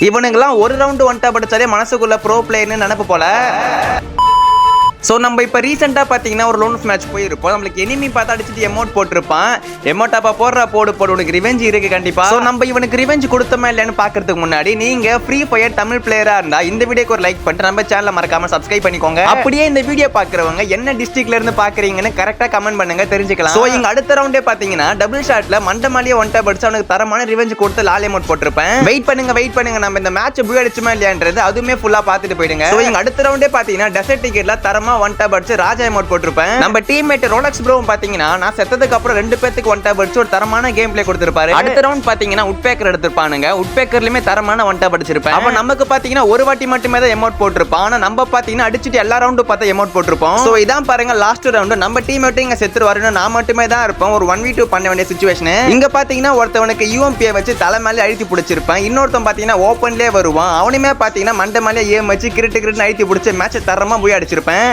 இவனுங்கெல்லாம் ஒரு ரவுண்டு ஒன்ட்டா படிச்சாலே மனசுக்குள்ள ப்ரோ பிளேயர்னு நினப்பு போல. ஸோ நம்ம இப்போ ரீசெண்டாக பார்த்தீங்கன்னா ஒரு லோன்ஸ் மேட்ச் போயிருப்போம். நம்மளுக்கு எனிமி பார்த்து அடிச்சுட்டு எமௌண்ட் போட்டிருப்பான். எமௌண்ட் அப்போ போடுற போடு போடு. உனக்கு ரிவெஞ்ச் இருக்கு கண்டிப்பாக ஸோ நம்ம இவனுக்கு ரிவெஞ்ச் கொடுத்தோமா இல்லைன்னு பார்க்கறதுக்கு முன்னாடி நீங்கள் ஃப்ரீ ஃபயர் தமிழ் பிளேயராக இருந்தால் இந்த வீடியோக்கு ஒரு லைக் பண்ணிட்டு நம்ம சேனலை மறக்காம சப்ஸ்கிரைப் பண்ணிக்கோங்க. அப்படியே இந்த வீடியோ பார்க்குறவங்க என்ன டிஸ்ட்ரிக்ட்ல இருந்து பார்க்குறீங்கன்னு கரெக்டாக கமெண்ட் பண்ணுங்க தெரிஞ்சுக்கலாம். ஸோ இங்கே அடுத்த ரவுண்டே பார்த்தீங்கன்னா டபுள் ஷாட்ல மண்டமாலியே ஒன் படிச்சு அடிச்சு அவனுக்கு தரமான ரிவெஞ்ச் கொடுத்து லால் எமௌண்ட் போட்டிருப்பேன். வெயிட் பண்ணுங்க வெயிட் பண்ணுங்க. நம்ம இந்த மேட்ச் புய் அடிச்சுமா இல்லையான்றது அதுவுமே ஃபுல்லாக பார்த்துட்டு போயிடுங்க. ஸோ இங்கே அடுத்த ரவுண்டே பார்த்தீங்கன்னா டெசர்ட் தரமாக தரமா ஒன் டேப் அடிச்சு ராஜா எமோட் போட்டிருப்பேன். நம்ம டீம்மேட் ரோலக்ஸ் ப்ரோ பார்த்தீங்கன்னா நான் செத்ததுக்கு அப்புறம் ரெண்டு பேத்துக்கு ஒன் டேப் அடிச்சு ஒரு தரமான கேம் பிளே கொடுத்திருப்பாரு. அடுத்த ரவுண்ட் பார்த்தீங்கன்னா உட்பேக்கர் எடுத்திருப்பானுங்க. உட்பேக்கர்லயுமே தரமான ஒன் டேப் அடிச்சிருப்பேன். அப்ப நமக்கு பார்த்தீங்கன்னா ஒரு வாட்டி மட்டுமே தான் எமோட் போட்டிருப்பான் ஆனா நம்ம பார்த்தீங்கன்னா அடிச்சுட்டு எல்லா ரவுண்டும் பார்த்தா எமோட் போட்டிருப்போம். ஸோ இதான் பாருங்க லாஸ்ட் ரவுண்டு நம்ம டீம் மட்டும் இங்க வரணும் நான் மட்டுமே தான் இருப்போம் ஒரு ஒன் வி டூ பண்ண வேண்டிய சுச்சுவேஷன் இங்க பாத்தீங்கன்னா ஒருத்தவனுக்கு யூஎம்பியை வச்சு தலை மேலே அழுத்தி பிடிச்சிருப்பேன். இன்னொருத்தன் பாத்தீங்கன்னா ஓப்பன்லேயே வருவான். அவனுமே பாத்தீங்கன்னா மண்டை மேலே ஏம் வச்சு கிரிட்டு கிரிட்டு அழுத்தி பிடிச்ச மேட்ச்சை தரமா போய் அடிச்சிருப்பேன்.